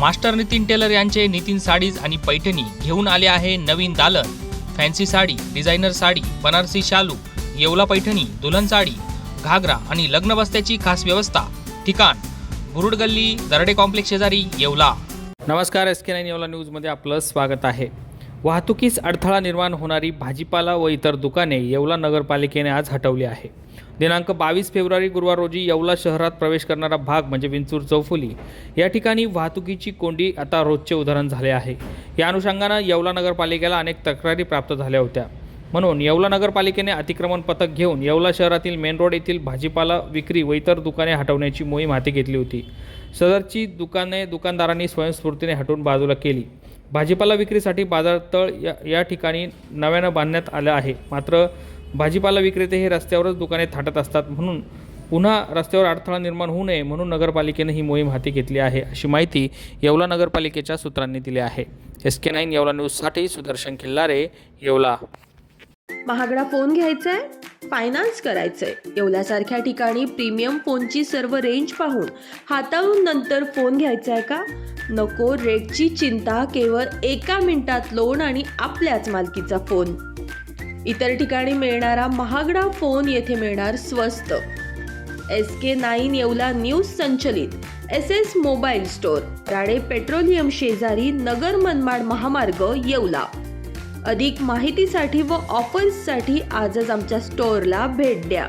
Master Nitin teller यांचे Nitin sarees आणि पैठणी घेऊन आले आहे नवीन दालन. फॅन्सी साडी डिझायनर साडी बनारसी शालू येवला पैठणी दुल्हन साडी घागरा आणि लग्न बस्त्याची खास व्यवस्था. ठिकाण बुरुड गल्ली दरडे कॉम्प्लेक्स शेजारी येवला. नमस्कार एस के नाईन येवला न्यूजमध्ये आपलं स्वागत आहे. वाहतुकीस अडथळा निर्माण होणारी भाजीपाला व इतर दुकाने येवला नगरपालिकेने आज हटवली आहे. दिनांक बावीस फेब्रुवारी गुरुवार रोजी येवला शहरात प्रवेश करणारा भाग म्हणजे विंचूर चौफुली. या ठिकाणी वाहतुकीची कोंडी आता रोजचे उदाहरण झाले आहे. या अनुषंगानं येवला नगरपालिकेला अनेक तक्रारी प्राप्त झाल्या होत्या. म्हणून येवला नगरपालिकेने अतिक्रमण पथक घेऊन येवला शहरातील मेन रोड येथील भाजीपाला विक्री व इतर दुकाने हटवण्याची मोहीम हाती घेतली होती. सदरची दुकाने दुकानदारांनी स्वयंस्फूर्तीने हटवून बाजूला केली. भाजीपाला विक्रीसाठी बाजारतळ या या ठिकाणी नव्यानं बांधण्यात आलं आहे. मात्र भाजीपाला विक्रेते हे रस्त्यावरच दुकाने थाटत असतात म्हणून पुन्हा रस्त्यावर अडथळा निर्माण होऊ नये म्हणून नगरपालिकेनं ही मोहीम हाती घेतली आहे अशी माहिती येवला नगरपालिकेच्या सूत्रांनी दिली आहे. एस के नाईन येवला न्यूजसाठी सुदर्शन खिल्लारे येवला. महागडा फोन घ्यायचा आहे फायनान्स करायचंय. येवल्यासारख्या ठिकाणी प्रीमियम फोनची सर्व रेंज पाहून हाताळून नंतर फोन घ्यायचा आहे का? नको रेटची चिंता केवळ एका मिनिटात लोन आणि आपल्याच मालकीचा फोन. इतर ठिकाणी मिळणारा महागडा फोन येथे मिळणार स्वस्त. S K nine Yeola news संचलित. S S mobile store Rane petroleum शेजारी नगर मनमाड महामार्ग येवला. अधिक माहितीसाठी व ऑफर्ससाठी आजच आमच्या स्टोअरला भेट द्या.